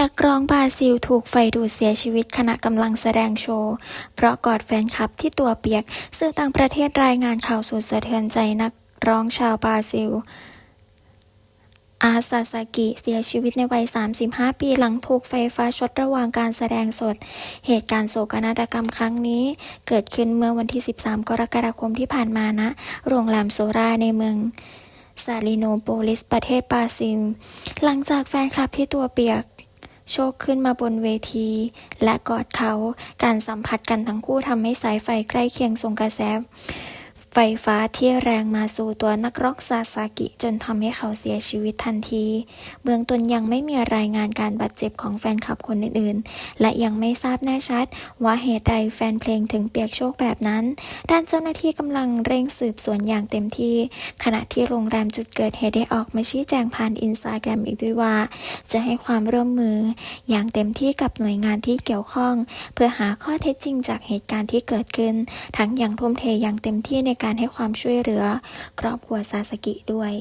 นักร้องบราซิลถูกไฟดูดเสียชีวิตขณะกำลังแสดงโชว์ เพราะกอดแฟนคลับที่ตัวเปียก สื่อต่างประเทศรายงานข่าวสุดสะเทือนใจนักร้องชาวบราซิล อาซาซากิเสียชีวิตในวัย 35 ปีหลังถูกไฟฟ้าช็อตระหว่างการแสดงสด เหตุการณ์โศกนาฏกรรมครั้งนี้ เกิดขึ้นเมื่อวันที่ 13 กรกฎาคมที่ผ่านมานะ โรงแรมโซราในเมืองซาลิโนโปลิสประเทศบราซิล หลังจากแฟนคลับที่ตัวเปียก โชคขึ้นมาบนเวที และกอดเขา การสัมผัสกันทั้งคู่ทำให้สายไฟใกล้เคียงส่งกระแส ไฟฟ้าที่แรงมาสู่ตัวนักร้องซาซากิ จนทำให้เขาเสียชีวิตทันที เบื้องต้นยังไม่มีรายงานการบาดเจ็บของแฟนคลับคนอื่นๆ และยังไม่ทราบแน่ชัด ว่าเหตุใดแฟนเพลงถึงเปียกโชคแบบนั้น ด้านเจ้าหน้าที่กำลังเร่งสืบสวนอย่างเต็มที่ ขณะที่โรงแรมจุดเกิดเหตุได้ออกมาชี้แจงผ่านอินสตาแกรมอีกด้วยว่า จะให้ความร่วมมือ อย่างเต็มที่กับหน่วยงานที่เกี่ยวข้อง เพื่อหาข้อเท็จจริงจากเหตุการณ์ที่เกิดขึ้น ทั้งอย่างทุ่มเทอย่างเต็มที่ในการให้ความช่วยเหลือครอบครัวซาสกิด้วย